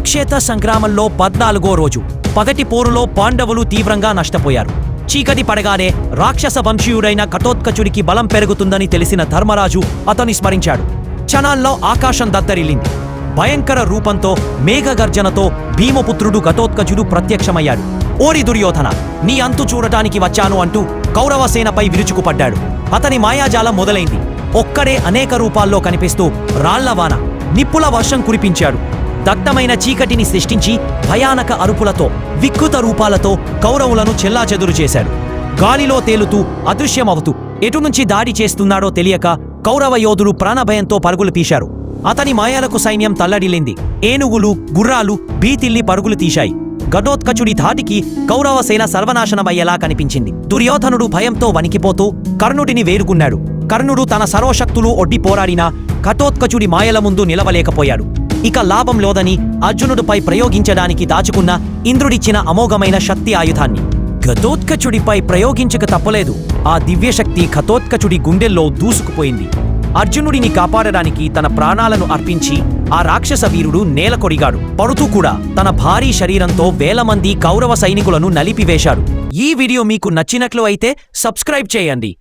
కురుక్షేత్ర సంగ్రామంలో పద్నాలుగో రోజు. పగటి పోరులో పాండవులు తీవ్రంగా నష్టపోయారు. చీకటి పడగానే రాక్షస వంశీయుడైన కటోత్కచుడికి బలం పెరుగుతుందని తెలిసిన ధర్మరాజు అతని స్మరించాడు. క్షణాల్లో ఆకాశం దత్తరిల్లింది భయంకర రూపంతో మేఘగర్జనతో భీమపుత్రుడు ఘటోత్కచుడు ప్రత్యక్షమయ్యాడు. ఓరి దుర్యోధన నీ అంతు చూడటానికి వచ్చాను అంటూ కౌరవసేనపై విరుచుకుపడ్డాడు. అతని మాయాజాలం మొదలైంది. ఒక్కడే అనేక రూపాల్లో కనిపిస్తూ రాళ్ళవాన నిప్పుల వర్షం కురిపించాడు. దట్టమైన చీకటిని సృష్టించి భయానక అరుపులతో వికృత రూపాలతో కౌరవులను చెల్లాచెదురు చేశాడు. గాలిలో తేలుతూ అదృశ్యమవుతూ ఎటునుంచి దాడి చేస్తున్నాడో తెలియక కౌరవ యోధులు ప్రాణభయంతో పరుగులు తీశారు. అతని మాయాలకు సైన్యం తల్లడిల్లింది. ఏనుగులు గుర్రాలు భీతిల్లి పరుగులు తీశాయి. ఘటోత్కచుడి ధాటికి కౌరవ సేన సర్వనాశనమయ్యేలా కనిపించింది. దుర్యోధనుడు భయంతో వణికిపోతూ కర్ణుడిని వేరుకున్నాడు. కర్ణుడు తన సర్వశక్తులు ఒడ్డి పోరాడినా ఘటోత్కచుడి మాయల ముందు నిలవలేకపోయాడు. ఇక లాభం లోదని అర్జునుడిపై ప్రయోగించడానికి దాచుకున్న ఇంద్రుడిచ్చిన అమోఘమైన శక్తి ఆయుధాన్ని. ఘతోత్కచుడిపై ప్రయోగించక తప్పలేదు. ఆ దివ్యశక్తి ఘతోత్కచుడి గుండెల్లో దూసుకుపోయింది. అర్జునుడిని కాపాడడానికి తన ప్రాణాలను అర్పించి ఆ రాక్షస వీరుడు నేలకొరిగాడు పడుతూ కూడా తన భారీ శరీరంతో వేల మంది కౌరవ సైనికులను నలిపివేశాడు. ఈ వీడియో మీకు నచ్చినట్లు అయితే సబ్స్క్రైబ్ చేయండి.